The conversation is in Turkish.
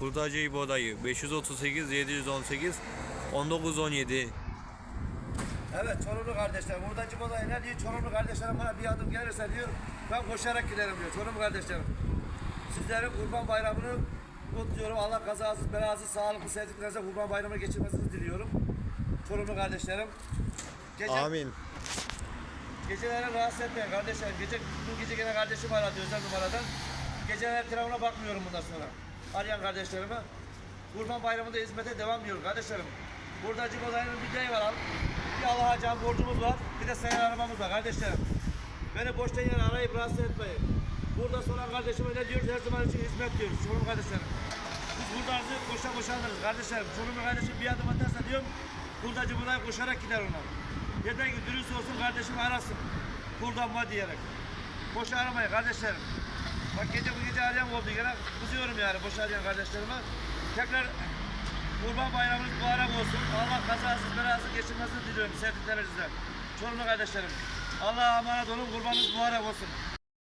Hurdacı İbo dayı 538 718 1917 Evet Çorumlu kardeşlerim. Burada Ciboda'ya ne diyor? Çorumlu kardeşlerim bana bir adım gelirse diyor. Ben koşarak giderim diyor. Çorumlu kardeşlerim. Sizlerin kurban bayramını kutluyorum. Allah kazasız, belasız, sağlıklı, sevdiklerinize kurban bayramını geçirmesini diliyorum. Çorumlu kardeşlerim. Gece, Amin. Geceleri rahatsız etmeyin kardeşlerim. Gece, bu gece gene kardeşim aradı özel numaradan. Geceler telefona bakmıyorum bundan sonra. Arayan kardeşlerime. Kurban bayramında hizmete devam ediyorum kardeşlerim. Burada Ciboda'nın bir şey var. Bir Allah'a can borcumuz var. Bir de sayın arabamız var kardeşlerim. Beni boşta yere arayıp rahatsız etmeyin. Burada soran kardeşime ne diyoruz? Her zaman için hizmet diyoruz. Çorum kardeşlerim. Biz buradanızı koşa koşa alırız kardeşlerim. Çorumlu kardeşim bir adım atarsa diyorum. Burada Ciboda'ya koşarak gider onlar. Yeter ki dürüst olsun kardeşim arasın. Buradan var diyerek. Boş aramayın kardeşlerim. Bak gece bu gece arayan oldu gene. Kızıyorum yani boş arayan kardeşlerime. Tekrar Kurban bayramınız mübarek olsun. Allah kazasız belasız geçirmesini diliyorum sevdiklerinizden. Çorumlu kardeşlerim. Allah'a emanet olun. Kurbanınız mübarek olsun.